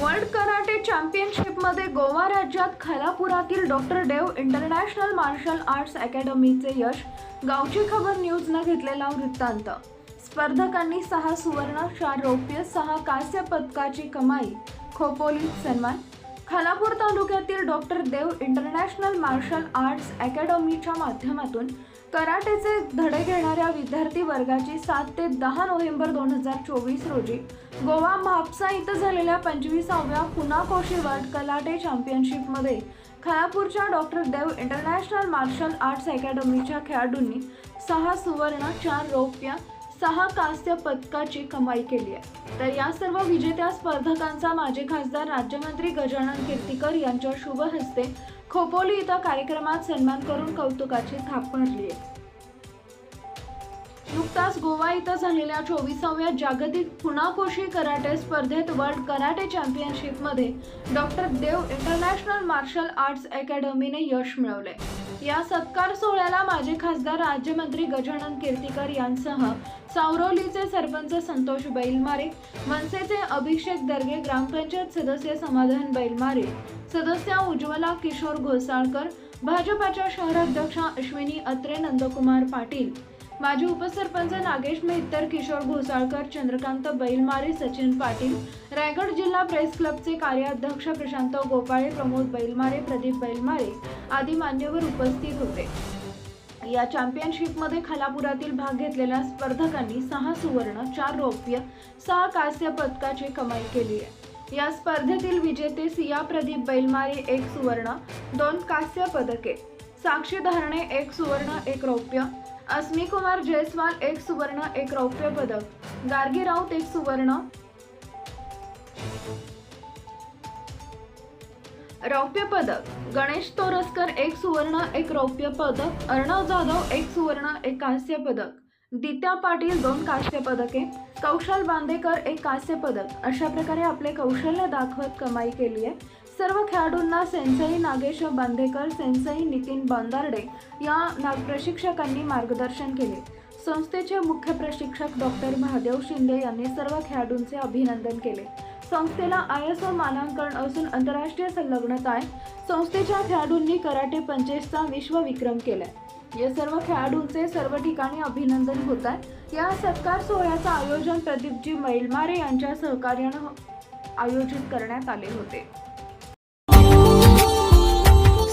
World karate चॅम्पियनशिपमध्ये गोवा राज्यात खलापुरातील doctor Dev international martial arts अकॅडमीचे यश गावची खबर न्यूजनं घेतलेला वृत्तांत. स्पर्धकांनी सहा सुवर्ण चार रौप्य सहा कांस्य पदकाची कमाई. खोपोली सन्मान खालापूर तालुक्यातील doctor Dev international martial arts अकॅडमीच्या माध्यमातून कराटेचे धडे घेणाऱ्या विद्यार्थी वर्गाची सात ते दहा नोव्हेंबर दोन हजार चोवीस रोजी गोवा म्हापसा इथं झालेल्या पंचवीसाव्या पुनाकोशी वर्ल्ड कलाटे चॅम्पियनशिपमध्ये खालापूरच्या doctor Dev international martial arts अकॅडमीच्या खेळाडूंनी सहा सुवर्ण चार रौप्य सहा कांस्य पदकाची कमाई केली आहे. तर या सर्व विजेत्या स्पर्धकांचा माजी खासदार राज्यमंत्री गजानन कीर्तीकर यांच्या शुभ हस्ते खोपोली इथं कार्यक्रमात सन्मान करून कौतुकाची थाप भरली आहे. नुकताच गोवा इथं झालेल्या चोवीसाव्या जागतिक पुनाकोशी कराटे स्पर्धेत वर्ल्ड कराटे चॅम्पियनशिपमध्ये doctor Dev international martial arts अकॅडमीने यश मिळवले या सत्कार सोहळ्याला माजी खासदार राज्यमंत्री गजानन कीर्तीकर यांसह सावरोलीचे सरपंच संतोष बैलमारे मनसेचे अभिषेक दर्गे ग्रामपंचायत सदस्य समाधान बैलमारे सदस्या उज्ज्वला किशोर घोसाळकर भाजपाच्या शहराध्यक्षा अश्विनी अत्रे नंदकुमार पाटील माजी उपसरपंच नागेश मेहतर किशोर घोसाळकर चंद्रकांत बैलमारे सचिन पाटील रायगड जिल्हा प्रेस क्लबचे कार्याध्यक्ष प्रशांत गोपाळे प्रमोद बैलमारे प्रदीप बैलमारे आदी मान्यवर उपस्थित होते. या चॅम्पियनशिपमध्ये खालापुरातील भाग घेतलेल्या स्पर्धकांनी सहा सुवर्ण चार रौप्य सहा कांस्य पदकाची कमाई केली आहे. या स्पर्धेतील विजेते सिया प्रदीप बैलमारे एक सुवर्ण दोन कांस्य पदके साक्षी धारणे एक सुवर्ण एक रौप्य अस्मी कुमार जयस्वाल एक सुवर्ण एक रौप्य पदक. गार्गी राऊत एक सुवर्ण. रौप्य पदक. गणेश तोरसकर एक सुवर्ण एक रौप्य पदक. अर्णव जाधव एक सुवर्ण एक कांस्य पदक. दित्या पाटील दोन कांस्य पदके. कौशल बांदेकर एक कांस्य पदक. अशा प्रकारे आपले कौशल्य दाखवत कमाई केली आहे. सर्व खेळाडूंना सेन्सई नागेश बांदेकर सेन्सई नितीन बांदार्डे या ना प्रशिक्षकांनी मार्गदर्शन केले. संस्थेचे मुख्य प्रशिक्षक डॉक्टर महादेव शिंदे यांनी सर्व खेळाडूंचे अभिनंदन केले. संस्थेला आय एस ओ मानांकन असून आंतरराष्ट्रीय संलग्नता आहे संस्थेच्या खेळाडूंनी कराटे पंचेसचा विश्वविक्रम केलाय. या सर्व खेळाडूंचे सर्व ठिकाणी अभिनंदन होत आहे. या सत्कार सोहळ्याचं आयोजन प्रदीपजी मैलमारे यांच्या सहकार्यानं आयोजित करण्यात आले होते.